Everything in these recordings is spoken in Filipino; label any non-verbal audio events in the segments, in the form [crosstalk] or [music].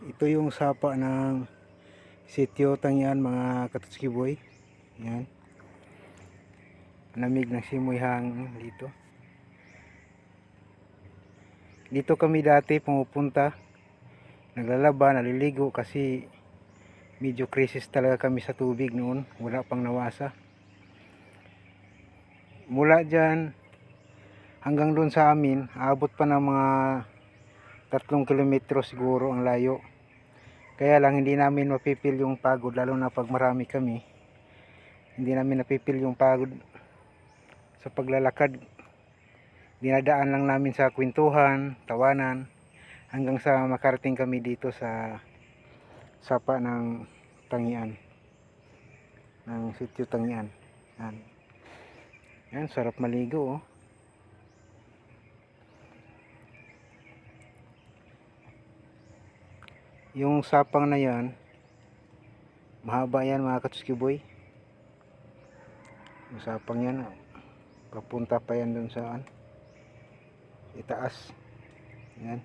Ito yung sapa ng sitio Tangian mga katutski boy. Yan. Lamig ng simoy hangin dito. Dito kami dati pumupunta. Naglalaba, naliligo kasi medyo crisis talaga kami sa tubig noon. Wala pang nawasa. Mula dyan hanggang doon sa amin, aabot pa ng mga tatlong kilometro siguro ang layo. Kaya lang hindi namin mapipil yung pagod lalo na pag marami kami. Hindi namin napipil yung pagod sa paglalakad. Dinadaan lang namin sa kwentuhan, tawanan hanggang sa makarating kami dito sa sapa ng Tangian. Ng sitio Tangian. Yan. Yan, sarap maligo oh. Yung sapang na yan, mahaba yan mga katsuki boy. Yung sapang yan, papunta pa yan dun saan. Itaas. Yan.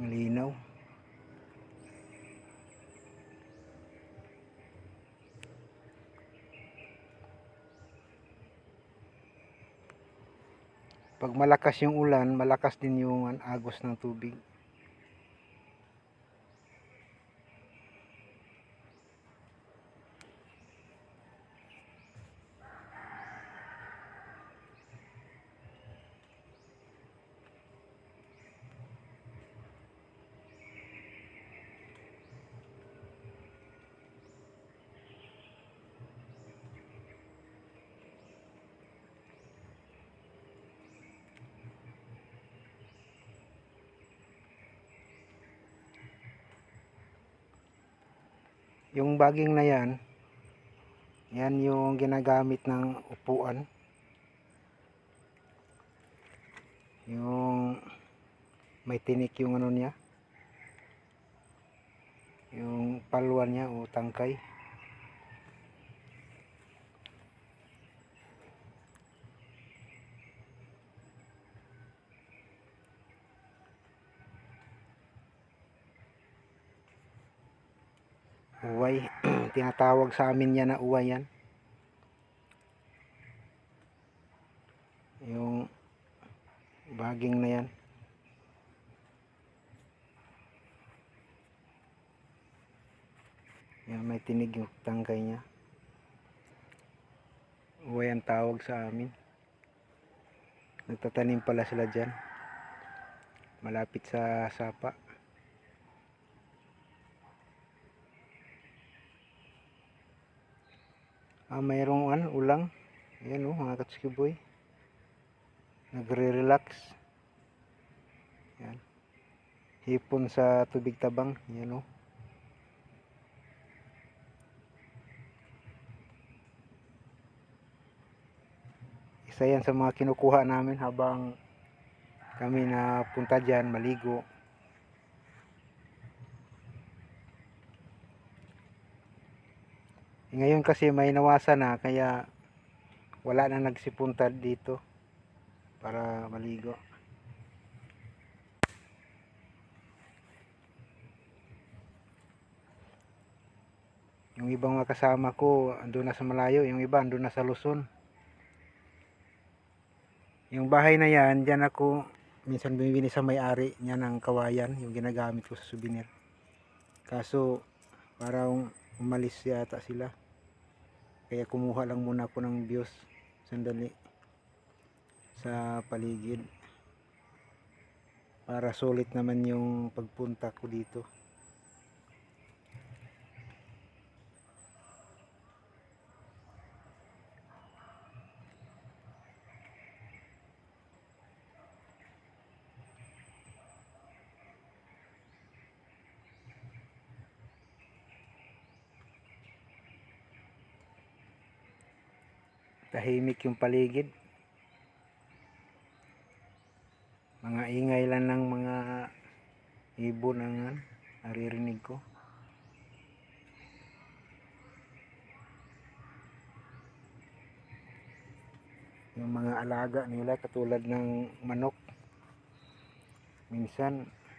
Ang Pag malakas yung ulan, malakas din yung an- agos ng tubig. Yung baging na yan, yan yung ginagamit ng upuan. Yung may tinik yung ano niya. Yung palwan niya o tangkay. Uway. [clears throat] Tinatawag sa amin yan na uway yan. Yung baging na yan. Yan, may tinig yung tangkay niya. Uway ang tawag sa amin. Nagtatanim pala sila dyan. Malapit sa sapa. Ah, mayroong ano, ulang. Ayan oh, mga katsuki boy. Nagre-relax. Yan. Hipon sa tubig tabang. Yan oh. Isa yan sa mga kinukuha namin habang kami na punta dyan, maligo. Ngayon kasi may nawasa na kaya wala na nagsipunta dito para maligo. Yung ibang mga kasama ko andun na sa malayo, yung iba andun na sa Luzon. Yung bahay na yan, dyan ako minsan bumibili sa may-ari niya ng kawayan, yung ginagamit ko sa souvenir. Kaso parang umalis yata sila. Kaya kumuha lang muna ako ng views sandali sa paligid. Para sulit naman yung pagpunta ko dito. Tahimik yung paligid. Mga ingay lang ng mga ibon ang naririnig ko. yung mga alaga nila katulad ng manok minsan